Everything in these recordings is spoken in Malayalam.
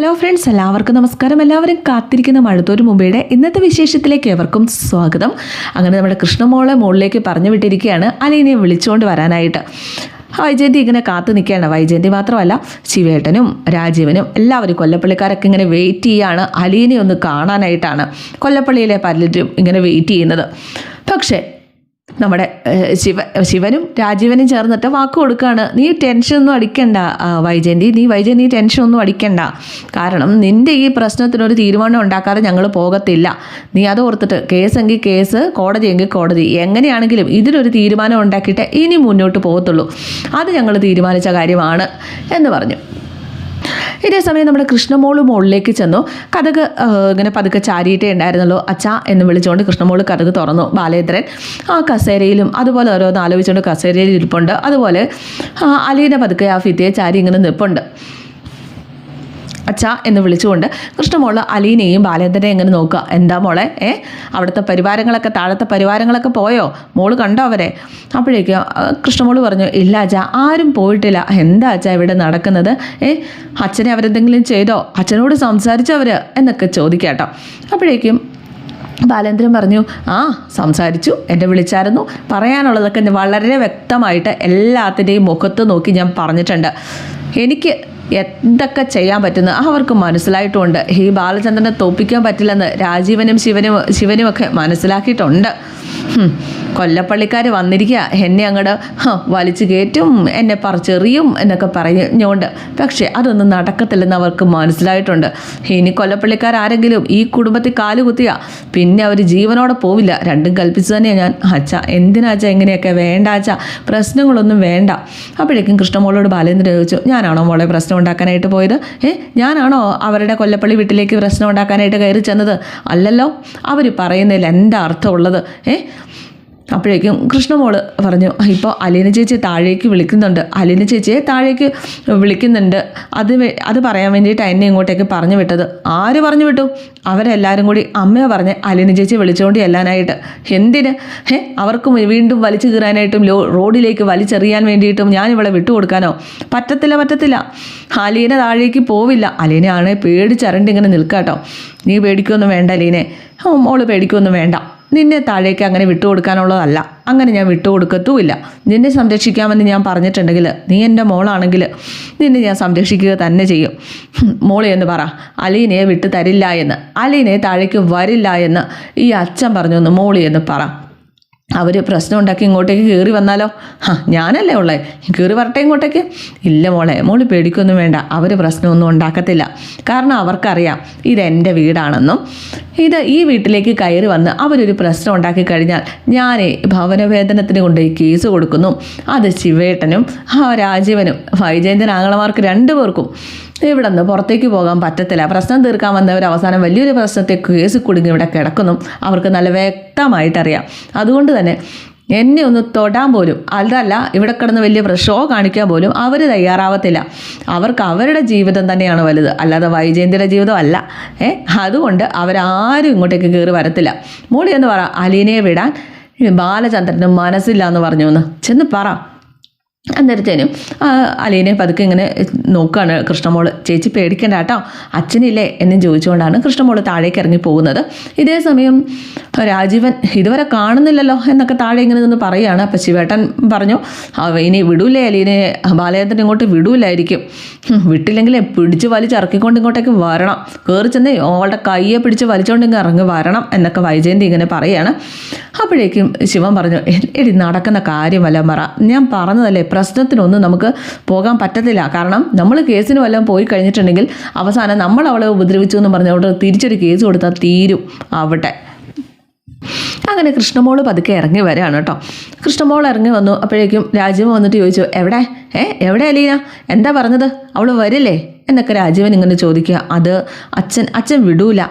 ഹലോ ഫ്രണ്ട്സ് എല്ലാവർക്കും നമസ്കാരം. എല്ലാവരും കാത്തിരിക്കുന്ന മഴത്തൂർ മുമ്പയുടെ ഇന്നത്തെ വിശേഷത്തിലേക്ക് ഏവർക്കും സ്വാഗതം. അങ്ങനെ നമ്മുടെ കൃഷ്ണമോളെ മുകളിലേക്ക് പറഞ്ഞു വിട്ടിരിക്കുകയാണ്. അലീനയെ വിളിച്ചുകൊണ്ട് വരാനായിട്ട്. വൈജയന്തി ഇങ്ങനെ കാത്തു നിൽക്കുകയാണ്. വൈജയന്തി മാത്രമല്ല ശിവേട്ടനും രാജീവനും എല്ലാവരും കൊല്ലപ്പള്ളിക്കാരൊക്കെ ഇങ്ങനെ വെയിറ്റ് ചെയ്യാണ്. അലീനെ ഒന്ന് കാണാനായിട്ടാണ് കൊല്ലപ്പള്ളിയിലെ പലരും ഇങ്ങനെ വെയിറ്റ് ചെയ്യുന്നത്. പക്ഷേ നമ്മുടെ ശിവ ശിവനും രാജീവനും ചേർന്നിട്ട് വാക്ക് കൊടുക്കുകയാണ് നീ ടെൻഷനൊന്നും അടിക്കണ്ട വൈജയന്തി. നീ വൈജയന്തി ടെൻഷനൊന്നും അടിക്കണ്ട. കാരണം നിന്റെ ഈ പ്രശ്നത്തിനൊരു തീരുമാനം ഉണ്ടാക്കാതെ ഞങ്ങൾ പോകത്തില്ല. നീ അത് ഓർത്തിട്ട് കേസെങ്കിൽ കേസ് കോടതിയെങ്കിൽ കോടതി എങ്ങനെയാണെങ്കിലും ഇതിനൊരു തീരുമാനം ഉണ്ടാക്കിയിട്ട് ഇനി മുന്നോട്ട് പോകത്തുള്ളൂ. അത് ഞങ്ങൾ തീരുമാനിച്ച കാര്യമാണ് എന്ന് പറഞ്ഞു. ഇതേ സമയം നമ്മുടെ കൃഷ്ണമോൾ മുകളിലേക്ക് ചെന്നു. കഥക് ഇങ്ങനെ പതുക്കെ ചാരിയിട്ടേ ഉണ്ടായിരുന്നല്ലോ അച്ഛ എന്ന് വിളിച്ചുകൊണ്ട് കൃഷ്ണമോൾ കഥക് തുറന്നു. ബാലേന്ദ്രൻ ആ കസേരയിലും അതുപോലെ ഓരോന്ന് ആലോചിച്ചുകൊണ്ട് കസേരയിൽ ഇരിപ്പുണ്ട്. അതുപോലെ അലീന പതുക്കെ ആ ഫിത്തിയെ ചാരി ഇങ്ങനെ നിൽപ്പുണ്ട് അച്ഛ എന്ന് വിളിച്ചുകൊണ്ട് കൃഷ്ണമോൾ അലീനയും ബാലേന്ദ്രനെ എങ്ങനെ നോക്കുക? എന്താ മോളെ? ഏ? അവിടുത്തെ പരിവാരങ്ങളൊക്കെ താഴത്തെ പരിവാരങ്ങളൊക്കെ പോയോ? മോൾ കണ്ടോ അവരെ? അപ്പോഴേക്കും കൃഷ്ണമോൾ പറഞ്ഞു ഇല്ല അച്ഛ ആരും പോയിട്ടില്ല. എന്താ അച്ഛ ഇവിടെ നടക്കുന്നത്? ഏ? അച്ഛനെ അവരെന്തെങ്കിലും ചെയ്തോ? അച്ഛനോട് സംസാരിച്ചോ അവർ എന്നൊക്കെ ചോദിക്കാട്ടോ. അപ്പോഴേക്കും ബാലേന്ദ്രൻ പറഞ്ഞു ആ സംസാരിച്ചു. എന്നെ വിളിച്ചായിരുന്നു. പറയാനുള്ളതൊക്കെ വളരെ വ്യക്തമായിട്ട് എല്ലാത്തിന്റെയും മുഖത്ത് നോക്കി ഞാൻ പറഞ്ഞിട്ടുണ്ട്. എനിക്ക് എന്തൊക്കെ ചെയ്യാൻ പറ്റുന്നു? അവർക്ക് മനസ്സിലായിട്ടുണ്ട്. ഈ ബാലചന്ദ്രനെ തോപ്പിക്കാൻ പറ്റില്ലെന്ന് രാജീവനും ശിവനും ശിവനുമൊക്കെ മനസ്സിലാക്കിയിട്ടുണ്ട്. കൊല്ലപ്പള്ളിക്കാർ വന്നിരിക്കുക എന്നെ അങ്ങോട്ട് വലിച്ചു കയറ്റും എന്നെ പറിച്ചെറിയും എന്നൊക്കെ പറഞ്ഞുകൊണ്ട്. പക്ഷേ അതൊന്നും നടക്കത്തില്ലെന്ന് അവർക്ക് മനസ്സിലായിട്ടുണ്ട്. ഇനി കൊല്ലപ്പള്ളിക്കാർ ആരെങ്കിലും ഈ കുടുംബത്തിൽ കാലുകുത്തിയ പിന്നെ അവർ ജീവനോടെ പോവില്ല. രണ്ടും കൽപ്പിച്ചു തന്നെയാണ് ഞാൻ. അച്ഛ എന്തിനാച്ച എങ്ങനെയൊക്കെ വേണ്ട അച്ഛ? പ്രശ്നങ്ങളൊന്നും വേണ്ട. അപ്പോഴേക്കും കൃഷ്ണമോളോട് ബാലേന്ദ്രൻ ചോദിച്ചു ഞാനാണോ മോളെ പ്രശ്നം ഉണ്ടാക്കാനായിട്ട് പോയത്? ഏ ഞാനാണോ അവരുടെ കൊല്ലപ്പള്ളി വീട്ടിലേക്ക് പ്രശ്നം ഉണ്ടാക്കാനായിട്ട് കയറി ചെന്നത്? അല്ലല്ലോ അവർ പറയുന്നതിൽ എന്താ അർത്ഥമുള്ളത് ഏ അപ്പോഴേക്കും കൃഷ്ണമോൾ പറഞ്ഞു ഇപ്പോൾ അലീന ചേച്ചി താഴേക്ക് വിളിക്കുന്നുണ്ട്. അലീന ചേച്ചിയെ താഴേക്ക് വിളിക്കുന്നുണ്ട്. അത് അത് പറയാൻ വേണ്ടിയിട്ട് എന്നെ ഇങ്ങോട്ടേക്ക് പറഞ്ഞു വിട്ടത്. ആര് പറഞ്ഞു വിട്ടു? അവരെല്ലാവരും കൂടി അമ്മയെ പറഞ്ഞ് അലീന ചേച്ചി വിളിച്ചുകൊണ്ട് ചെല്ലാനായിട്ട്. എന്തിന്? ഹേ അവർക്കും വീണ്ടും വലിച്ചു കീറാനായിട്ടും റോഡിലേക്ക് വലിച്ചെറിയാൻ വേണ്ടിയിട്ടും ഞാൻ ഇവളെ വിട്ടുകൊടുക്കാനോ? പറ്റത്തില്ല പറ്റത്തില്ല. അലീന താഴേക്ക് പോവില്ല. അലീന ആണെങ്കിൽ പേടിച്ചരണ്ട് ഇങ്ങനെ നിൽക്കാട്ടോ. നീ പേടിക്കൊന്നും വേണ്ട അലീനെ. മോൾ പേടിക്കൊന്നും വേണ്ട. നിന്നെ താഴേക്ക് അങ്ങനെ വിട്ടുകൊടുക്കാനുള്ളതല്ല. അങ്ങനെ ഞാൻ വിട്ടുകൊടുക്കത്തുമില്ല. നിന്നെ സംരക്ഷിക്കാമെന്ന് ഞാൻ പറഞ്ഞിട്ടുണ്ടെങ്കിൽ നീ എന്റെ മോളാണെങ്കിൽ നിന്നെ ഞാൻ സംരക്ഷിക്കുക തന്നെ ചെയ്യും. മോളെ എന്ന് പറ അലീനയെ വിട്ടു തരില്ല എന്ന്. അലീനയെ താഴേക്ക് വരില്ല എന്ന് ഈ അച്ഛൻ പറഞ്ഞു ഒന്ന് മോളി എന്ന് പറ. അവർ പ്രശ്നം ഉണ്ടാക്കി ഇങ്ങോട്ടേക്ക് കയറി വന്നാലോ? ഹാ ഞാനല്ലേ ഉള്ളേ. കയറി വരട്ടെ ഇങ്ങോട്ടേക്ക്? ഇല്ല മോളെ മോൾ പേടിക്കൊന്നും വേണ്ട. അവർ പ്രശ്നമൊന്നും ഉണ്ടാക്കത്തില്ല. കാരണം അവർക്കറിയാം ഇതെന്റെ വീടാണെന്നും ഇത് ഈ വീട്ടിലേക്ക് കയറി വന്ന് അവരൊരു പ്രശ്നം ഉണ്ടാക്കി കഴിഞ്ഞാൽ ഞാൻ ഭവനവേതനത്തിന് കൊണ്ടുപോയി കേസ് കൊടുക്കുന്നു. അത് ശിവേട്ടനും ആ രാജീവനും വൈജയന്തൻ ആങ്ങളമാർക്ക് രണ്ടുപേർക്കും. ഇവിടെ നിന്ന് പുറത്തേക്ക് പോകാൻ പറ്റത്തില്ല. പ്രശ്നം തീർക്കാൻ വന്നവർ അവസാനം വലിയൊരു പ്രശ്നത്തെ കേസ് കുടുങ്ങി ഇവിടെ കിടക്കുന്നു. അവർക്ക് നല്ല വ്യക്തമായിട്ടറിയാം അതുകൊണ്ട് തന്നെ എന്നെ ഒന്ന് തൊടാൻ പോലും അതല്ല ഇവിടെ കിടന്ന് വലിയ ഷോ കാണിക്കാൻ പോലും അവർ തയ്യാറാവത്തില്ല. അവർക്ക് അവരുടെ ജീവിതം തന്നെയാണ് വലുത്. അല്ലാതെ വൈജയന്തിയുടെ ജീവിതം അല്ല. ഏ അതുകൊണ്ട് അവരാരും ഇങ്ങോട്ടേക്ക് കയറി വരത്തില്ല. മോളി എന്ന് പറ അലീനയെ വിടാൻ ബാലചന്ദ്രന് മനസ്സില്ല എന്ന് പറഞ്ഞു എന്ന് ചെന്ന് പറ. അന്നേരത്തേനും അലീനെ പതുക്കെ ഇങ്ങനെ നോക്കുകയാണ് കൃഷ്ണമോൾ ചേച്ചി പേടിക്കണ്ട കേട്ടോ അച്ഛനില്ലേ? എന്നും ചോദിച്ചുകൊണ്ടാണ് കൃഷ്ണമോൾ താഴേക്ക് ഇറങ്ങി പോകുന്നത്. ഇതേ സമയം രാജീവൻ ഇതുവരെ കാണുന്നില്ലല്ലോ എന്നൊക്കെ താഴെ ഇങ്ങനെ നിന്ന് പറയുകയാണ്. അപ്പം ശിവേട്ടൻ പറഞ്ഞു "അവ ഇനി വിടൂലേ അലീനെ ബാലചന്ദ്രൻ ഇങ്ങോട്ട് വിടൂലായിരിക്കും. വിട്ടില്ലെങ്കിൽ പിടിച്ച് വലിച്ചിറക്കിക്കൊണ്ട് ഇങ്ങോട്ടേക്ക് വരണം. കയറി ചെന്ന് അവളുടെ കയ്യെ പിടിച്ച് വലിച്ചുകൊണ്ട് ഇങ്ങ് ഇറങ്ങി വരണം എന്നൊക്കെ വൈജയന്തി ഇങ്ങനെ പറയുകയാണ്. അപ്പോഴേക്കും ശിവൻ പറഞ്ഞു "എ- എടി നടക്കുന്ന കാര്യമല്ല മറ. ഞാൻ പറഞ്ഞതല്ലേ പ്രശ്നത്തിനൊന്നും നമുക്ക് പോകാൻ പറ്റത്തില്ല. കാരണം നമ്മൾ കേസിന് വല്ലതും പോയി കഴിഞ്ഞിട്ടുണ്ടെങ്കിൽ അവസാനം നമ്മൾ അവളെ ഉപദ്രവിച്ചു എന്ന് പറഞ്ഞ അവിടെ തിരിച്ചൊരു കേസ് കൊടുത്താൽ തീരും ആവട്ടെ അങ്ങനെ കൃഷ്ണമോൾ പതുക്കെ ഇറങ്ങി വരികയാണ് കേട്ടോ. കൃഷ്ണമോൾ ഇറങ്ങി വന്നു. അപ്പോഴേക്കും രാജീവ് വന്നിട്ട് ചോദിച്ചു എവിടെ? ഏ എവിടെ അലീന? എന്താ പറഞ്ഞത്? അവൾ വരില്ലേ? എന്നൊക്കെ രാജീവൻ ഇങ്ങനെ ചോദിക്കുക. അത് അച്ഛൻ അച്ഛൻ വിടൂല.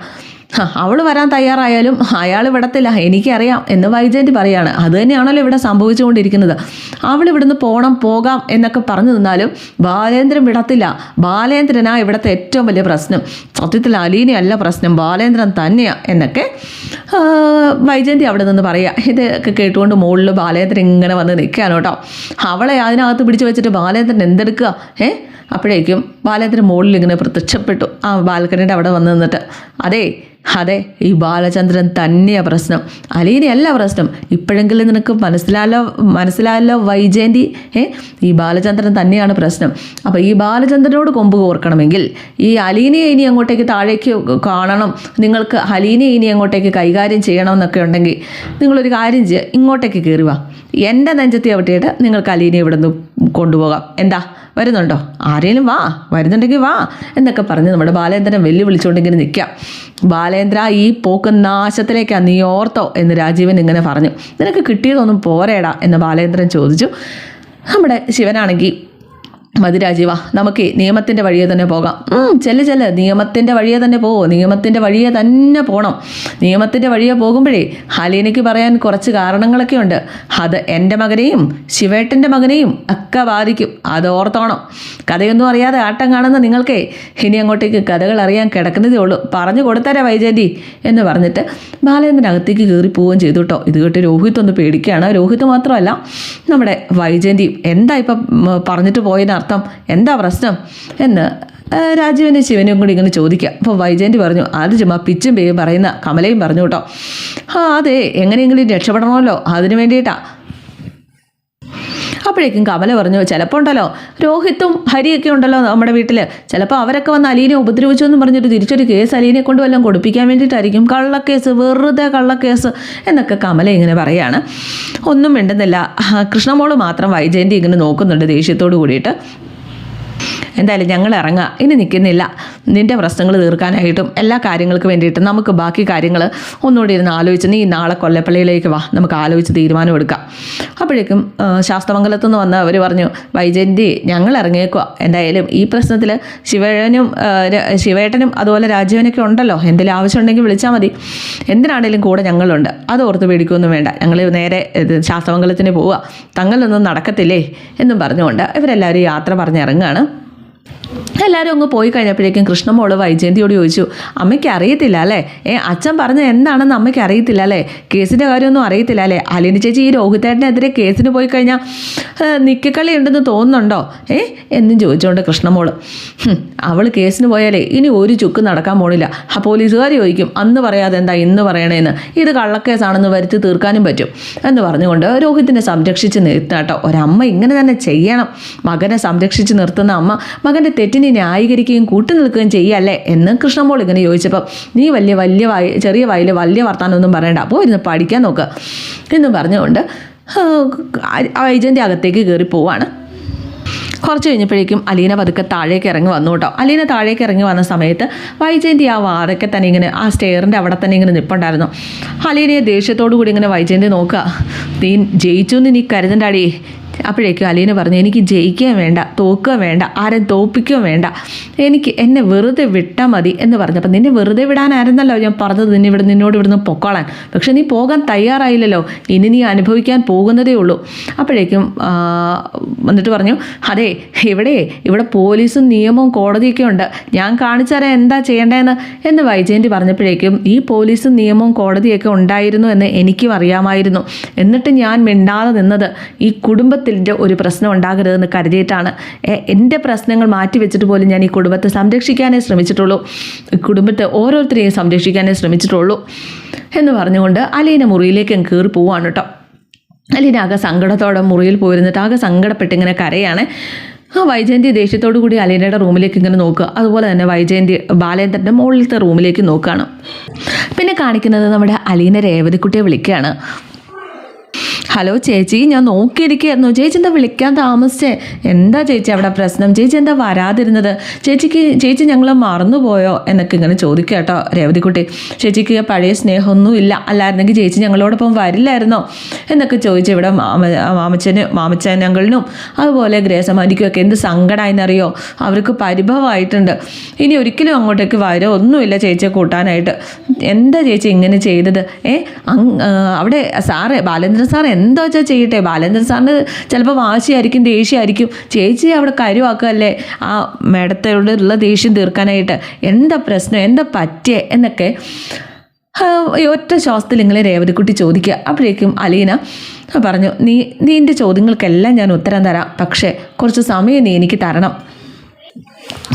അവൾ വരാൻ തയ്യാറായാലും അയാൾ വിടത്തില്ല എനിക്കറിയാം എന്ന് വൈജയന്തി പറയാണ്. അത് തന്നെയാണല്ലോ ഇവിടെ സംഭവിച്ചുകൊണ്ടിരിക്കുന്നത്. അവൾ ഇവിടുന്ന് പോകണം പോകാം എന്നൊക്കെ പറഞ്ഞു നിന്നാലും ബാലേന്ദ്രൻ വിടത്തില്ല. ബാലേന്ദ്രനാ ഇവിടുത്തെ ഏറ്റവും വലിയ പ്രശ്നം. സത്യത്തിൽ അലീനയല്ല പ്രശ്നം ബാലേന്ദ്രൻ തന്നെയാ എന്നൊക്കെ വൈജയന്തി അവിടെ നിന്ന് പറയുക. ഇതൊക്കെ കേട്ടുകൊണ്ട് മുകളിൽ ബാലേന്ദ്രൻ ഇങ്ങനെ വന്ന് നിൽക്കുകയാണ് കേട്ടോ. അവളെ അതിനകത്ത് പിടിച്ചു വെച്ചിട്ട് ബാലേന്ദ്രൻ എന്തെടുക്കുക? ഏ? അപ്പോഴേക്കും ബാലേന്ദ്രൻ മുകളിൽ ഇങ്ങനെ പ്രത്യക്ഷപ്പെട്ടു. ആ ബാൽക്കണിയുടെ അവിടെ വന്ന് നിന്നിട്ട് അതെ അതെ ഈ ബാലചന്ദ്രൻ തന്നെയാ പ്രശ്നം. അലീനയല്ല പ്രശ്നം. ഇപ്പോഴെങ്കിലും നിനക്ക് മനസ്സിലാലോ മനസ്സിലായല്ലോ വൈജയന്തി? ഏ ഈ ബാലചന്ദ്രൻ തന്നെയാണ് പ്രശ്നം. അപ്പോൾ ഈ ബാലചന്ദ്രനോട് കൊമ്പ് കോർക്കണമെങ്കിൽ ഈ അലീനയെ ഇനി അങ്ങോട്ടേക്ക് താഴേക്ക് കാണണം. നിങ്ങൾക്ക് അലീനയെ ഇനി അങ്ങോട്ടേക്ക് കൈകാര്യം ചെയ്യണം എന്നൊക്കെ ഉണ്ടെങ്കിൽ നിങ്ങളൊരു കാര്യം ചെയ്യുക ഇങ്ങോട്ടേക്ക് കയറി വാ. എന്റെ നെഞ്ചത്തി അവിടെയായിട്ട് നിങ്ങൾക്ക് അലീനയെ ഇവിടെ നിന്ന് കൊണ്ടുപോകാം. എന്താ? വരുന്നുണ്ടോ? ആരേലും വാ. വരുന്നുണ്ടെങ്കിൽ വാ. എന്നൊക്കെ പറഞ്ഞ് നമ്മുടെ ബാലേന്ദ്രൻ വെല്ലുവിളിച്ചുകൊണ്ടിങ്ങനെ നിൽക്കാം ബാലേന്ദ്ര ഈ പോക്ക് നാശത്തിലേക്കാണ് നീ ഓർത്തോ എന്ന് രാജീവൻ ഇങ്ങനെ പറഞ്ഞു. നിനക്ക് കിട്ടിയതൊന്നും പോരേടാ എന്ന് ബാലേന്ദ്രൻ ചോദിച്ചു. നമ്മുടെ ശിവനാണെങ്കിൽ മതി രാജീവ നമുക്ക് നിയമത്തിന്റെ വഴിയെ തന്നെ പോകാം. ചെല്ല് ചെല്ല് നിയമത്തിന്റെ വഴിയെ തന്നെ പോവോ നിയമത്തിന്റെ വഴിയെ തന്നെ പോകണം നിയമത്തിന്റെ വഴിയെ പോകുമ്പോഴേ ഹലീനയ്ക്ക് പറയാൻ കുറച്ച് കാരണങ്ങളൊക്കെ ഉണ്ട്. അത് എന്റെ മകനെയും ശിവേട്ടന്റെ മകനെയും ഒക്കെ ബാധിക്കും. അത് ഓർത്തോണം. കഥയൊന്നും അറിയാതെ ആട്ടം കാണുന്ന നിങ്ങൾക്കേ ഇനി അങ്ങോട്ടേക്ക് കഥകൾ അറിയാൻ കിടക്കുന്നതേ ഉള്ളൂ. പറഞ്ഞു കൊടുത്തരാ വൈജയന്തി എന്ന് പറഞ്ഞിട്ട് ബാലേന്ദ്രൻ അകത്തേക്ക് കയറി പോവുകയും ചെയ്തു കേട്ടോ. ഇത് കേട്ട് രോഹിത് ഒന്ന് പേടിക്കുകയാണ്. രോഹിത് മാത്രമല്ല നമ്മുടെ വൈജയന്തി എന്താ ഇപ്പം പറഞ്ഞിട്ട് പറഞ്ഞിട്ട് പോയതിനർത്ഥം എന്താ പ്രശ്നം? എന്ന് രാജീവനും ശിവനും കൂടി ഇങ്ങനെ ചോദിക്കുക. അപ്പോൾ വൈജയന്തി പറഞ്ഞു അത് ചുമ്മാ പിച്ചും പേയും പറയുന്ന കമലയും പറഞ്ഞു കേട്ടോ. ആ അതെ എങ്ങനെയെങ്കിലും രക്ഷപ്പെടണമല്ലോ. അതിന് വേണ്ടിയിട്ടാണ് അപ്പോഴേക്കും കമല പറഞ്ഞു ചിലപ്പോൾ ഉണ്ടല്ലോ രോഹിത്തും ഹരിയൊക്കെ ഉണ്ടല്ലോ നമ്മുടെ വീട്ടിൽ ചിലപ്പോൾ അവരൊക്കെ വന്ന് അലീനെ ഉപദ്രവിച്ചു എന്ന് പറഞ്ഞിട്ട് തിരിച്ചൊരു കേസ് അലീനെ കൊണ്ട് വല്ലതും കൊടുപ്പിക്കാൻ വേണ്ടിയിട്ടായിരിക്കും. കള്ളക്കേസ് വെറുതെ കള്ളക്കേസ് എന്നൊക്കെ കമല ഇങ്ങനെ പറയാണ്. ഒന്നും മിണ്ടുന്നില്ല. കൃഷ്ണമോൾ മാത്രം വൈജയന്തി ഇങ്ങനെ നോക്കുന്നുണ്ട് ദേഷ്യത്തോട് കൂടിയിട്ട്. എന്തായാലും ഞങ്ങൾ ഇറങ്ങുക ഇനി നിൽക്കുന്നില്ല. നിന്റെ പ്രശ്നങ്ങൾ തീർക്കാനായിട്ടും എല്ലാ കാര്യങ്ങൾക്ക് വേണ്ടിയിട്ടും നമുക്ക് ബാക്കി കാര്യങ്ങൾ ഒന്നുകൂടി ഇരുന്ന് ആലോചിച്ച് നീ നാളെ കൊല്ലപ്പള്ളിയിലേക്ക് വാ. നമുക്ക് ആലോചിച്ച് തീരുമാനം എടുക്കാം. അപ്പോഴേക്കും ശാസ്ത്രമംഗലത്തു നിന്ന് വന്ന അവർ പറഞ്ഞു വൈജയന്തി ഞങ്ങൾ ഇറങ്ങിയേക്കുക എന്തായാലും ഈ പ്രശ്നത്തിൽ ശിവനും ശിവേട്ടനും അതുപോലെ രാജീവനൊക്കെ ഉണ്ടല്ലോ. എന്തെങ്കിലും ആവശ്യമുണ്ടെങ്കിൽ വിളിച്ചാൽ മതി. എന്തിനാണേലും കൂടെ ഞങ്ങളുണ്ട്. അത് ഓർത്ത് പേടിക്കുകയൊന്നും വേണ്ട. ഞങ്ങൾ നേരെ ശാസ്ത്രമംഗലത്തിന് പോവുക തങ്ങളൊന്നും നടക്കത്തില്ലേ? എന്നും പറഞ്ഞുകൊണ്ട് ഇവരെല്ലാവരും യാത്ര പറഞ്ഞിറങ്ങുകയാണ് എല്ലാവരും അങ്ങ് പോയി കഴിഞ്ഞപ്പോഴേക്കും കൃഷ്ണമോൾ വൈജയന്തിയോട് ചോദിച്ചു അമ്മയ്ക്ക് അറിയത്തില്ല അല്ലേ? ഏ അച്ഛൻ പറഞ്ഞ എന്താണെന്ന് അമ്മയ്ക്ക് അറിയത്തില്ല അല്ലേ? കേസിന്റെ കാര്യമൊന്നും അറിയത്തില്ല അല്ലേ? അലിന് ചേച്ചി ഈ രോഹിതേട്ടനെതിരെ കേസിന് പോയി കഴിഞ്ഞാൽ നിക്കക്കളി ഉണ്ടെന്ന് തോന്നുന്നുണ്ടോ? ഏ എന്നും ചോദിച്ചുകൊണ്ട് കൃഷ്ണമോൾ. അവൾ കേസിന് പോയാലേ ഇനി ഒരു ചുക്ക് നടക്കാൻ പോണില്ല. ആ പോലീസുകാർ ചോദിക്കും അന്ന് പറയാതെ എന്താ ഇന്ന് പറയണേന്ന്? ഇത് കള്ളക്കേസാണെന്ന് വരുത്തി തീർക്കാനും പറ്റും. എന്ന് പറഞ്ഞുകൊണ്ട് രോഹിത്തിനെ സംരക്ഷിച്ച് നിർത്താട്ടോ. ഒരമ്മ ഇങ്ങനെ തന്നെ ചെയ്യണം. മകനെ സംരക്ഷിച്ച് നിർത്തുന്ന അമ്മ മകന്റെ തെറ്റിനെ ന്യായീകരിക്കുകയും കൂട്ടുനിൽക്കുകയും ചെയ്യല്ലേ എന്ന് കൃഷ്ണമോൾ ഇങ്ങനെ ചോദിച്ചപ്പോൾ നീ വലിയ വലിയ വായി ചെറിയ വായിൽ വലിയ വർത്താനമൊന്നും പറയണ്ട. അപ്പോൾ ഇരുന്ന് പഠിക്കാൻ നോക്ക്. എന്ന് പറഞ്ഞുകൊണ്ട് ഏജന്റ് അകത്തേക്ക് കയറി പോവാണ്. കുറച്ച് കഴിഞ്ഞപ്പോഴേക്കും അലീന പതുക്കെ താഴേക്ക് ഇറങ്ങി വന്നു കേട്ടോ. അലീന താഴേക്ക് ഇറങ്ങി വന്ന സമയത്ത് വൈജയന്തി ആ വാതൊക്കെ തന്നെ ഇങ്ങനെ ആ സ്റ്റെയറിന്റെ അവിടെ തന്നെ ഇങ്ങനെ നിൽപ്പുണ്ടായിരുന്നു അലീനയെ ദേഷ്യത്തോടു കൂടി ഇങ്ങനെ വൈജയന്തി നോക്കുക. നീ ജയിച്ചു എന്ന് നീ കരുതണ്ടാടി. അപ്പോഴേക്കും അലീന പറഞ്ഞു എനിക്ക് ജയിക്കുകയും വേണ്ട തോക്കുക വേണ്ട ആരും തോപ്പിക്കുകയും വേണ്ട. എനിക്ക് എന്നെ വെറുതെ വിട്ടാൽ മതി എന്ന് പറഞ്ഞപ്പോൾ നിന്നെ വെറുതെ വിടാനായിരുന്നല്ലോ ഞാൻ പറഞ്ഞത്. നിന്നെ ഇവിടെ നിന്നോട് ഇവിടുന്ന് പൊക്കോളാൻ. പക്ഷേ നീ പോകാൻ തയ്യാറായില്ലല്ലോ. ഇനി നീ അനുഭവിക്കാൻ പോകുന്നതേ ഉള്ളൂ. അപ്പോഴേക്കും എന്നിട്ട് പറഞ്ഞു അതെ ഇവിടെ ഇവിടെ പോലീസും നിയമവും കോടതിയൊക്കെ ഉണ്ട്. ഞാൻ കാണിച്ചു എന്താ ചെയ്യേണ്ടതെന്ന്? എന്ന് വൈജയന്തി പറഞ്ഞപ്പോഴേക്കും ഈ പോലീസും നിയമവും കോടതിയൊക്കെ ഉണ്ടായിരുന്നു എന്ന് എനിക്കും അറിയാമായിരുന്നു. എന്നിട്ട് ഞാൻ മിണ്ടാതെ നിന്നത് ഈ കുടുംബത്തിന്റെ ഒരു പ്രശ്നം ഉണ്ടാകരുതെന്ന് കരുതിയിട്ടാണ്. എന്റെ പ്രശ്നങ്ങൾ മാറ്റി വെച്ചിട്ട് പോലും ഞാൻ ഈ കുടുംബത്തെ സംരക്ഷിക്കാനേ ശ്രമിച്ചിട്ടുള്ളൂ. കുടുംബത്തെ ഓരോരുത്തരെയും സംരക്ഷിക്കാനേ ശ്രമിച്ചിട്ടുള്ളൂ എന്ന് പറഞ്ഞുകൊണ്ട് അലീന മുറിയിലേക്ക് കയറി പോവാണ് കേട്ടോ. അലീന ആകെ സങ്കടത്തോടെ മുറിയിൽ പോയിരുന്നിട്ട് ആകെ സങ്കടപ്പെട്ട് ഇങ്ങനെ കരയാണ്. ആ വൈജയന്തി ദേഷ്യത്തോടു കൂടി അലീനയുടെ റൂമിലേക്ക് ഇങ്ങനെ നോക്കുക. അതുപോലെ തന്നെ വൈജയന്തി ബാലേന്ദ്രന്റെ മുകളിലത്തെ റൂമിലേക്ക് നോക്കുകയാണ്. പിന്നെ കാണിക്കുന്നത് നമ്മുടെ അലീന രേവതിക്കുട്ടിയെ വിളിക്കുകയാണ്. ഹലോ ചേച്ചി ഞാൻ നോക്കിയിരിക്കുകയായിരുന്നു ചേച്ചി എന്താ വിളിക്കാൻ താമസിച്ചേ? എന്താ ചേച്ചി അവിടെ പ്രശ്നം? ചേച്ചി എന്താ വരാതിരുന്നത്? ചേച്ചിക്ക് ചേച്ചി ഞങ്ങൾ മറന്നുപോയോ? എന്നൊക്കെ ഇങ്ങനെ ചോദിക്കുക കേട്ടോ രേവതിക്കുട്ടി. ചേച്ചിക്ക് പഴയ സ്നേഹമൊന്നും ഇല്ല അല്ലായിരുന്നെങ്കിൽ ചേച്ചി ഞങ്ങളോടൊപ്പം വരില്ലായിരുന്നോ? എന്നൊക്കെ ചോദിച്ച് ഇവിടെ മാമ മാമച്ചന് മാമച്ചൻ ഞങ്ങളിനും അതുപോലെ ഗ്രേസമാനിക്കും എന്ത് സങ്കടമായെന്നറിയോ അവർക്ക് പരിഭവമായിട്ടുണ്ട്. ഇനി ഒരിക്കലും അങ്ങോട്ടേക്ക് വരോ ഒന്നുമില്ല ചേച്ചിയെ കൂട്ടാനായിട്ട്. എന്താ ചേച്ചി ഇങ്ങനെ ചെയ്തത്? ഏ അവിടെ സാറ് ബാലേന്ദ്രൻ സാർ വെച്ചാൽ ചെയ്യട്ടെ? ബാലേന്ദ്രൻ സാറിന് ചിലപ്പോൾ വാശിയായിരിക്കും ദേഷ്യമായിരിക്കും. ചേച്ചി അവിടെ കരുവാക്കല്ലേ? ആ മേഡത്തോട് ഉള്ള ദേഷ്യം തീർക്കാനായിട്ട് എന്താ പ്രശ്നം? എന്താ പറ്റിയേ? എന്നൊക്കെ ഒറ്റ ശ്വാസത്തിൽ ഇങ്ങനെ രേവതിക്കുട്ടി ചോദിക്കുക. അപ്പോഴേക്കും അലീന പറഞ്ഞു നീ നീ എന്റെ ചോദ്യങ്ങൾക്കെല്ലാം ഞാൻ ഉത്തരം തരാം. പക്ഷേ കുറച്ച് സമയം നീ എനിക്ക് തരണം.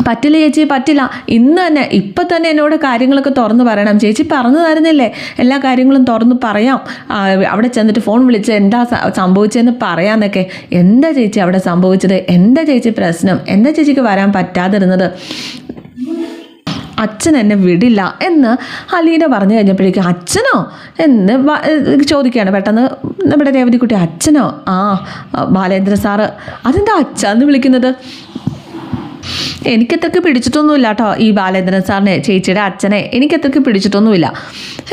പറ്റില്ല ചേച്ചി പറ്റില്ല. ഇന്ന് തന്നെ ഇപ്പം തന്നെ എന്നോട് കാര്യങ്ങളൊക്കെ തുറന്ന് പറയണം. ചേച്ചി പറഞ്ഞു തരുന്നില്ലേ? എല്ലാ കാര്യങ്ങളും തുറന്ന് പറയാം. അവിടെ ചെന്നിട്ട് ഫോൺ വിളിച്ച് എന്താ സംഭവിച്ചതെന്ന് പറയാമെന്നൊക്കെ എന്താ ചേച്ചി അവിടെ സംഭവിച്ചത്? എന്താ ചേച്ചി പ്രശ്നം? എന്താ ചേച്ചിക്ക് വരാൻ പറ്റാതിരുന്നത്? അച്ഛൻ എന്നെ വിടില്ല എന്ന് അലീന പറഞ്ഞു കഴിഞ്ഞപ്പോഴേക്കും അച്ഛനോ? എന്ന് ചോദിക്കുകയാണ്. പെട്ടെന്ന് നമ്മുടെ രേവതിക്കുട്ടി അച്ഛനോ? ആ ബാലേന്ദ്ര സാറ്. അതെന്താ അച്ഛന്ന് വിളിക്കുന്നത്. എനിക്കത്രയ്ക്ക് പിടിച്ചിട്ടൊന്നുമില്ല കേട്ടോ ഈ ബാലേന്ദ്രൻ സാറിനെ ചേച്ചിയുടെ അച്ഛനെ എനിക്കത്രയ്ക്ക് പിടിച്ചിട്ടൊന്നുമില്ല.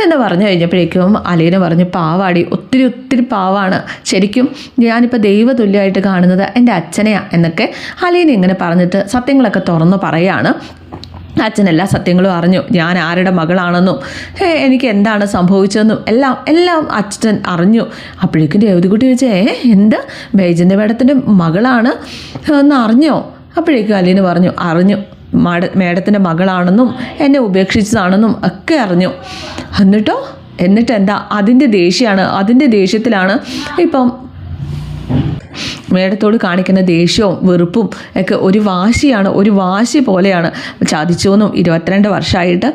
എന്ന് പറഞ്ഞു കഴിഞ്ഞപ്പോഴേക്കും അലീന പറഞ്ഞു പാവാടി ഒത്തിരി ഒത്തിരി പാവാണ്. ശരിക്കും ഞാനിപ്പോൾ ദൈവതുല്യമായിട്ട് കാണുന്നത് എന്റെ അച്ഛനെയാണ് എന്നൊക്കെ അലീന ഇങ്ങനെ പറഞ്ഞിട്ട് സത്യങ്ങളൊക്കെ തുറന്നു പറയുകയാണ്. അച്ഛൻ എല്ലാ സത്യങ്ങളും അറിഞ്ഞു. ഞാൻ ആരുടെ മകളാണെന്നും എനിക്ക് എന്താണ് സംഭവിച്ചതെന്നും എല്ലാം എല്ലാം അച്ഛൻ അറിഞ്ഞു. അപ്പോഴേക്കും രേവതിക്കുട്ടി ചോദിച്ചേ "ഏ, എന്ത്? ബേജന്റെ മേഡത്തിന്റെ മകളാണ്? എന്ന് അറിഞ്ഞോ? അപ്പോഴേക്കും അലീന പറഞ്ഞു അറിഞ്ഞു. മാഡ മേഡത്തിന്റെ മകളാണെന്നും എന്നെ ഉപേക്ഷിച്ചതാണെന്നും ഒക്കെ അറിഞ്ഞു. എന്നിട്ടോ? എന്നിട്ട് എന്താ അതിന്റെ ദേഷ്യമാണ് അതിന്റെ ദേഷ്യത്തിലാണ്. ഇപ്പം മേഡത്തോട് കാണിക്കുന്ന ദേഷ്യവും വെറുപ്പും ഒക്കെ ഒരു വാശിയാണ് ഒരു വാശി പോലെയാണ്. ചതിച്ചുവെന്നും ഇരുപത്തിരണ്ട് വർഷമായിട്ട്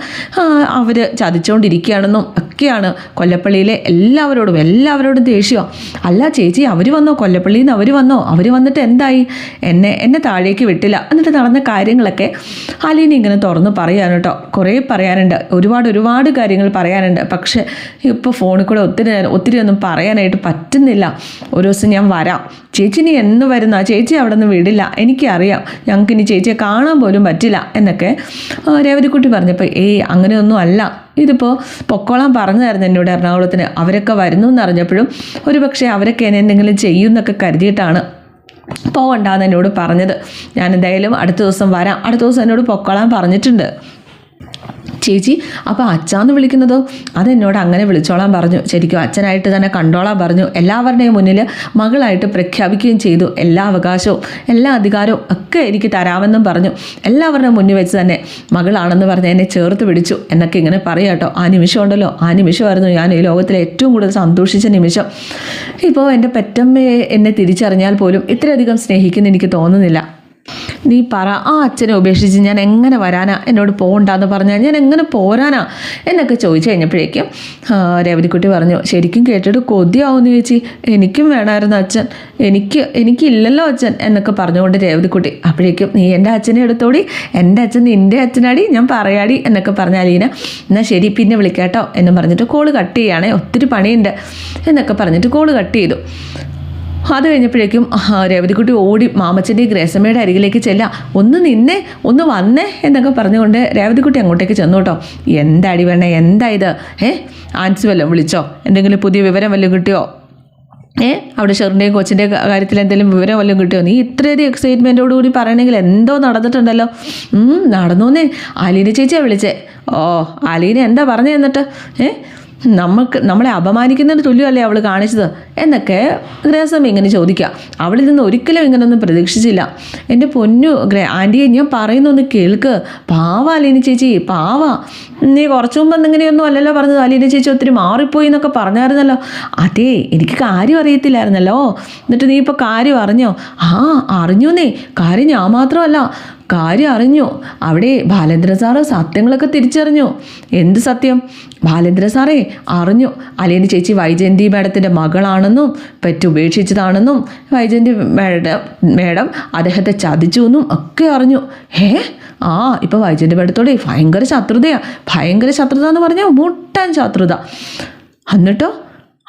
അവർ ചതിച്ചുകൊണ്ടിരിക്കുകയാണെന്നും ഒക്കെയാണ് കൊല്ലപ്പള്ളിയിലെ എല്ലാവരോടും എല്ലാവരോടും ദേഷ്യമാണ് അല്ല ചേച്ചി അവർ വന്നോ? കൊല്ലപ്പള്ളിയിൽ നിന്ന് അവർ വന്നോ? അവർ വന്നിട്ട് എന്തായി? എന്നെ എന്നെ താഴേക്ക് വിട്ടില്ല. എന്നിട്ട് നടന്ന കാര്യങ്ങളൊക്കെ അലീന ഇങ്ങനെ തുറന്ന് പറയാൻ കേട്ടോ. കുറേ പറയാനുണ്ട്. ഒരുപാട് ഒരുപാട് കാര്യങ്ങൾ പറയാനുണ്ട്. പക്ഷേ ഇപ്പോൾ ഫോണിൽ കൂടെ ഒത്തിരി ഒത്തിരി ഒന്നും പറയാനായിട്ട് പറ്റുന്നില്ല. ഒരു ദിവസം ഞാൻ വരാം. ചേച്ചി നീ എന്ന് വരുന്ന? ചേച്ചി അവിടെ നിന്ന് വിടില്ല. എനിക്കറിയാം. ഞങ്ങൾക്ക് ഇനി ചേച്ചിയെ കാണാൻ പോലും പറ്റില്ല എന്നൊക്കെ രേവതിക്കുട്ടി പറഞ്ഞപ്പോൾ ഏയ് അങ്ങനെയൊന്നും അല്ല. ഇതിപ്പോൾ പൊക്കോളാൻ പറഞ്ഞതായിരുന്നു എന്നോട് എറണാകുളത്തിന്. അവരൊക്കെ വരുന്നു എന്നറിഞ്ഞപ്പോഴും ഒരു പക്ഷേ അവരൊക്കെ എന്നെ എന്തെങ്കിലും ചെയ്യുമെന്നൊക്കെ കരുതിയിട്ടാണ് പോകണ്ടെന്ന് എന്നോട് പറഞ്ഞത്. ഞാൻ എന്തായാലും അടുത്ത ദിവസം വരാം. അടുത്ത ദിവസം എന്നോട് പൊക്കോളാൻ പറഞ്ഞിട്ടുണ്ട്. ചേച്ചി അപ്പോൾ അച്ഛാന്ന് വിളിക്കുന്നതോ? അതെന്നോട് അങ്ങനെ വിളിച്ചോളാൻ പറഞ്ഞു. ശരിക്കും അച്ഛനായിട്ട് തന്നെ കണ്ടോളാൻ പറഞ്ഞു. എല്ലാവരുടെയും മുന്നിൽ മകളായിട്ട് പ്രഖ്യാപിക്കുകയും ചെയ്തു. എല്ലാ അവകാശവും എല്ലാ അധികാരവും ഒക്കെ എനിക്ക് തരാമെന്നും പറഞ്ഞു. എല്ലാവരുടെ മുന്നിൽ വെച്ച് തന്നെ മകളാണെന്ന് പറഞ്ഞ് എന്നെ ചേർത്ത് പിടിച്ചു എന്നൊക്കെ ഇങ്ങനെ പറയാം കേട്ടോ. ആ നിമിഷം ഉണ്ടല്ലോ. ആ നിമിഷമായിരുന്നു ഞാൻ ഈ ലോകത്തിലെ ഏറ്റവും കൂടുതൽ സന്തോഷിച്ച നിമിഷം. ഇപ്പോൾ എന്റെ പെറ്റമ്മയെ എന്നെ തിരിച്ചറിഞ്ഞാൽ പോലും ഇത്രയധികം സ്നേഹിക്കുന്ന എനിക്ക് തോന്നുന്നില്ല. നീ പറ ആ അച്ഛനെ ഉപേക്ഷിച്ച് ഞാൻ എങ്ങനെ വരാനാ? എന്നോട് പോകണ്ടെന്ന് പറഞ്ഞാൽ ഞാൻ എങ്ങനെ പോരാനാ? എന്നൊക്കെ ചോദിച്ചു കഴിഞ്ഞപ്പോഴേക്കും രേവതിക്കുട്ടി പറഞ്ഞു ശരിക്കും കേട്ടിട്ട് കൊതിയാവുമെന്ന് ചോദിച്ചു എനിക്കും വേണമായിരുന്നു അച്ഛൻ. എനിക്ക് എനിക്കില്ലല്ലോ അച്ഛൻ എന്നൊക്കെ പറഞ്ഞുകൊണ്ട് രേവതിക്കുട്ടി അപ്പോഴേക്കും നീ എന്റെ അച്ഛനെ എടുത്തോടി. എന്റെ അച്ഛൻ നിന്റെ അച്ഛനാടി. ഞാൻ പറയാടി എന്നൊക്കെ പറഞ്ഞ അലീന എന്നാൽ ശരി പിന്നെ വിളിക്കാട്ടോ എന്ന് പറഞ്ഞിട്ട് കോൾ കട്ട് ചെയ്യുകയാണെ ഒത്തിരി പണിയുണ്ട് എന്നൊക്കെ പറഞ്ഞിട്ട് കോൾ കട്ട് ചെയ്തു. അത് കഴിഞ്ഞപ്പോഴേക്കും രേവതിക്കുട്ടി ഓടി മാമച്ചന്റെ ഗ്രേസമ്മയുടെ അരികിലേക്ക് ചെല്ലാം. ഒന്ന് നിന്നെ ഒന്ന് വന്നേ എന്നൊക്കെ പറഞ്ഞുകൊണ്ട് രേവതിക്കുട്ടി അങ്ങോട്ടേക്ക് ചെന്നു കേട്ടോ. എന്താടി വേണേ എന്താ ഇത്? ഏ ആൻസ് വല്ലതും വിളിച്ചോ? എന്തെങ്കിലും പുതിയ വിവരം വല്ലതും കിട്ടിയോ? ഏ അവിടെ ഷെറിന്റെയും കൊച്ചിന്റെ കാര്യത്തിൽ എന്തെങ്കിലും വിവരം വല്ലതും കിട്ടിയോ? നീ ഇത്രയധികം എക്സൈറ്റ്മെന്റോട് കൂടി പറയണമെങ്കിൽ എന്തോ നടന്നിട്ടുണ്ടല്ലോ. നടന്നു എന്നേ അലീന ചേച്ചിയാണ് വിളിച്ചേ. ഓ അലീന എന്താ പറഞ്ഞു എന്നിട്ട്? ഏ നമുക്ക് നമ്മളെ അപമാനിക്കുന്നതിന് തുല്യമല്ലേ അവൾ കാണിച്ചത്? എന്നൊക്കെ ഗ്രേസം ഇങ്ങനെ ചോദിക്കുക. അവളിൽ നിന്ന് ഒരിക്കലും ഇങ്ങനൊന്നും പ്രതീക്ഷിച്ചില്ല. എന്റെ പൊന്നു ഗ്രേ ആന്റിയെ ഞാൻ പറയുന്നൊന്ന് കേൾക്ക്. പാവ അലീന ചേച്ചി പാവ. നീ കുറച്ചു മുമ്പ് എന്നിങ്ങനെയൊന്നും അല്ലല്ലോ പറഞ്ഞത്. അലീന ചേച്ചി ഒത്തിരി മാറിപ്പോയി എന്നൊക്കെ പറഞ്ഞായിരുന്നല്ലോ. അതേ എനിക്ക് കാര്യം അറിയത്തില്ലായിരുന്നല്ലോ. എന്നിട്ട് നീ ഇപ്പോൾ കാര്യം അറിഞ്ഞോ? ആ അറിഞ്ഞു നീ കാര്യം ഞാൻ മാത്രമല്ല. കാര്യം അറിഞ്ഞു. അവിടെ ബാലേന്ദ്ര സാറ് സത്യങ്ങളൊക്കെ തിരിച്ചറിഞ്ഞു. എന്ത് ബാലേന്ദ്ര സാറേ അറിഞ്ഞു. അലീന ചേച്ചി വൈജയന്തി മാഡത്തിന്റെ മകളാണെന്നും പെറ്റുപേക്ഷിച്ചതാണെന്നും വൈജയന്തി മാഡം മാഡം അദ്ദേഹത്തെ ചതിച്ചു എന്നും ഒക്കെ അറിഞ്ഞു. ഏ ആ ഇപ്പോൾ വൈജയന്തി മാഡത്തോടെ ഭയങ്കര ശത്രുതയാണ് ഭയങ്കര ശത്രുത എന്ന് പറഞ്ഞാൽ മുട്ടാൻ ശത്രുത. എന്നിട്ടോ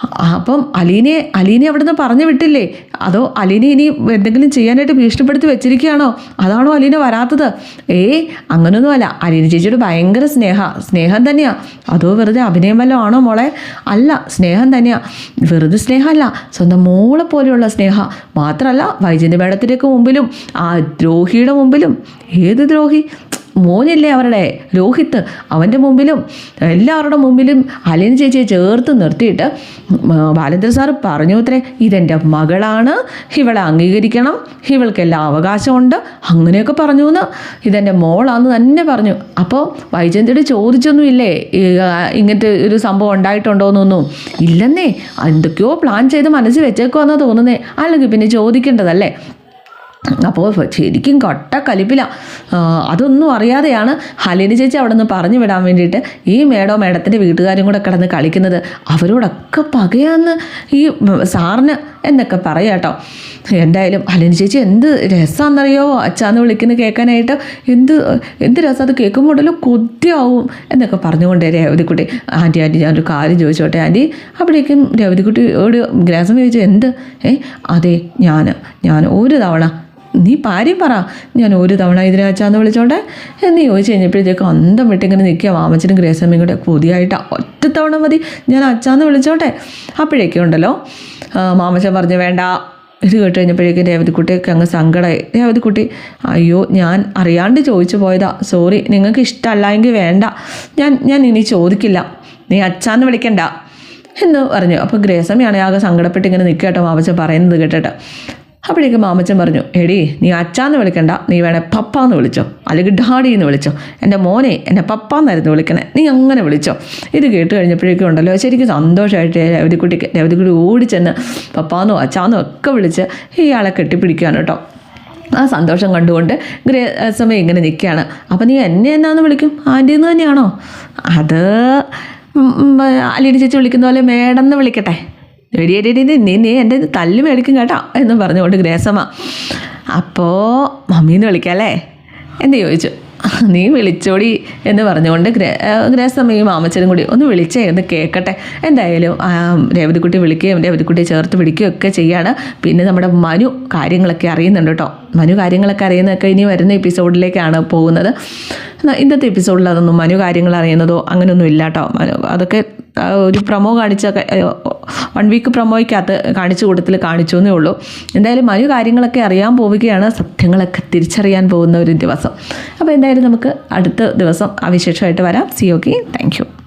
അപ്പം അലീനെ അലീനെ അവിടുന്ന് പറഞ്ഞു വിട്ടില്ലേ? അതോ അലീനെ ഇനി എന്തെങ്കിലും ചെയ്യാനായിട്ട് ഭീഷണിപ്പെടുത്തി വെച്ചിരിക്കുകയാണോ? അതാണോ അലീന വരാത്തത്? ഏയ് അങ്ങനൊന്നുമല്ല. അലീന ചേച്ചിയോട് ഭയങ്കര സ്നേഹ സ്നേഹം തന്നെയാ. അതോ വെറുതെ അഭിനയം വല്ലതും ആണോ മോളെ? അല്ല സ്നേഹം തന്നെയാ. വെറുതെ സ്നേഹമല്ല സ്വന്തം മോളെ പോലെയുള്ള സ്നേഹ. മാത്രമല്ല വൈജന്യ മേഡത്തിന്റെയൊക്കെ മുമ്പിലും ആ ദ്രോഹിയുടെ മുമ്പിലും. ഏത് ദ്രോഹി? മോനില്ലേ അവരുടെ രോഹിത്ത്? അവന്റെ മുമ്പിലും എല്ലാവരുടെ മുമ്പിലും അലിൻ ചേച്ചിയെ ചേർത്ത് നിർത്തിയിട്ട് ബാലചന്ദ്ര സാറ് പറഞ്ഞു അത്രേ ഇതെന്റെ മകളാണ്. ഇവളെ അംഗീകരിക്കണം. ഇവൾക്ക് എല്ലാ അവകാശമുണ്ട്. അങ്ങനെയൊക്കെ പറഞ്ഞു എന്ന് ഇതെന്റെ മോളാന്ന് തന്നെ പറഞ്ഞു. അപ്പോൾ വൈജയന്തിയുടെ ചോദിച്ചൊന്നുമില്ലേ ഇങ്ങനത്തെ ഒരു സംഭവം ഉണ്ടായിട്ടുണ്ടോയെന്നൊന്നും ഇല്ലെന്നേ എന്തൊക്കെയോ പ്ലാൻ ചെയ്ത് മനസ്സിൽ വെച്ചേക്കുവാന്നാണ് തോന്നുന്നേ. അല്ലെങ്കിൽ പിന്നെ ചോദിക്കേണ്ടതല്ലേ? അപ്പോൾ ശരിക്കും കൊട്ട കലിപ്പില അതൊന്നും അറിയാതെയാണ് ഹലിനി ചേച്ചി അവിടെ നിന്ന് പറഞ്ഞു വിടാൻ വേണ്ടിയിട്ട് ഈ മേഡോ മേഡത്തിന്റെ വീട്ടുകാരും കൂടെ കിടന്ന് കളിക്കുന്നത്. അവരോടൊക്കെ പകയാന്ന് ഈ സാറിന് എന്നൊക്കെ പറയാം കേട്ടോ. എന്തായാലും ഹലിനി ചേച്ചി എന്ത് രസമാണെന്നറിയോ അച്ഛാന്ന് വിളിക്കുന്നത് കേൾക്കാനായിട്ട്. എന്ത് എന്ത് രസം അത് കേൾക്കുമ്പോൾ ഉണ്ടല്ലോ കൊതിയാവും എന്നൊക്കെ പറഞ്ഞുകൊണ്ട് രേവതിക്കുട്ടി. ആന്റി ആന്റി ഞാനൊരു കാര്യം ചോദിച്ചോട്ടെ ആന്റി അപ്പോഴേക്കും രേവതിക്കുട്ടിയോട് ഗ്രാസം ചോദിച്ചു എന്ത്? ഏ അതെ ഞാൻ ഞാൻ ഒരു തവണ നീ പാര്യം പറ. ഞാൻ ഒരു തവണ ഇതിനാച്ചാന്ന് വിളിച്ചോട്ടെ എന്ന് ചോദിച്ചു കഴിഞ്ഞപ്പോഴത്തേക്ക് അന്തം വിട്ടിങ്ങനെ നിൽക്കുക. വാമച്ചനും ഗ്രേസമ്മയും കൂടെ പുതിയായിട്ട് ഒറ്റ തവണ മതി. ഞാൻ അച്ചാന്ന് വിളിച്ചോട്ടെ. അപ്പോഴേക്കും ഉണ്ടല്ലോ. മാമച്ചൻ പറഞ്ഞു വേണ്ട. ഇത് കേട്ട് കഴിഞ്ഞപ്പോഴേക്കും രേവതിക്കുട്ടിയൊക്കെ അങ്ങ് സങ്കടമായി രേവതിക്കുട്ടി അയ്യോ ഞാൻ അറിയാണ്ട് ചോദിച്ചു പോയതാ. സോറി നിങ്ങൾക്ക് ഇഷ്ടമല്ല എങ്കിൽ വേണ്ട. ഞാൻ ഞാൻ ഇനി ചോദിക്കില്ല. നീ അച്ചാന്ന് വിളിക്കണ്ട. എന്ന് പറഞ്ഞു. അപ്പോൾ ഗ്രേസമ്മയാണ് ആകെ സങ്കടപ്പെട്ട് ഇങ്ങനെ നിൽക്കുക കേട്ടോ മാമച്ചൻ പറയുന്നത് കേട്ടിട്ട്. അപ്പോഴേക്കും മാമച്ചൻ പറഞ്ഞു എടി നീ അച്ചാന്ന് വിളിക്കണ്ട. നീ വേണേ പപ്പാന്ന് വിളിച്ചോ. അല്ലെങ്കിൽ ഡാഡി എന്ന് വിളിച്ചോ. എന്റെ മോനെ എന്റെ പപ്പാന്നായിരുന്നു വിളിക്കണേ. നീ അങ്ങനെ വിളിച്ചോ. ഇത് കേട്ട് കഴിഞ്ഞപ്പോഴേക്കും ഉണ്ടല്ലോ ശരിക്കും സന്തോഷമായിട്ട് രവതിക്കുട്ടിക്ക് രവതിക്കുട്ടി ഓടിച്ചെന്ന് പപ്പാന്നോ അച്ചാന്നോ ഒക്കെ വിളിച്ച് ഇയാളെ കെട്ടിപ്പിടിക്കുകയാണ് കേട്ടോ. ആ സന്തോഷം കണ്ടുകൊണ്ട് ഗ്രേ സമയം ഇങ്ങനെ നിൽക്കുകയാണ്. അപ്പം നീ എന്നെ എന്നാന്ന് വിളിക്കും? ആന്റി എന്ന് തന്നെയാണോ? അത് അലീന ചേച്ചി വിളിക്കുന്ന പോലെ മേഡം എന്ന് വിളിക്കട്ടെ. എടി എടി എടി, നീ നീ എന്റെ തല്ല് മേടിക്കും കേട്ടോ എന്ന് പറഞ്ഞുകൊണ്ട് ഗ്രേസമ്മ. അപ്പോൾ മമ്മീന്ന് വിളിക്കാം അല്ലേ എന്ന് ചോദിച്ചു. നീ വിളിച്ചോടി എന്ന് പറഞ്ഞുകൊണ്ട് ഗ്രേ ഗ്രേസമ്മയും മാമച്ചനും കൂടി ഒന്ന് വിളിച്ചേ ഒന്ന് കേൾക്കട്ടെ എന്തായാലും രേവതിക്കുട്ടി വിളിക്കുകയും രേവതിക്കുട്ടിയെ ചേർത്ത് പിടിക്കുകയും ഒക്കെ ചെയ്യാണ്. പിന്നെ നമ്മുടെ മനു കാര്യങ്ങളൊക്കെ അറിയുന്നുണ്ട് കേട്ടോ. മനു കാര്യങ്ങളൊക്കെ അറിയുന്നതൊക്കെ ഇനി വരുന്ന എപ്പിസോഡിലേക്കാണ് പോകുന്നത്. ഇന്നത്തെ എപ്പിസോഡിൽ അതൊന്നും മനു കാര്യങ്ങൾ അറിയുന്നതോ അങ്ങനെയൊന്നും ഇല്ല കേട്ടോ അതൊക്കെ ഒരു പ്രൊമോ കാണിച്ച വൺ വീക്ക് പ്രൊമോയ്ക്കകത്ത് കാണിച്ചു കൂട്ടത്തിൽ കാണിച്ചു എന്നേ ഉള്ളൂ. എന്തായാലും മനു കാര്യങ്ങളൊക്കെ അറിയാൻ പോവുകയാണ്. സത്യങ്ങളൊക്കെ തിരിച്ചറിയാൻ പോകുന്ന ഒരു ദിവസം. അപ്പോൾ എന്തായാലും നമുക്ക് അടുത്ത ദിവസം ആ വിശേഷമായിട്ട് വരാം. C okay thank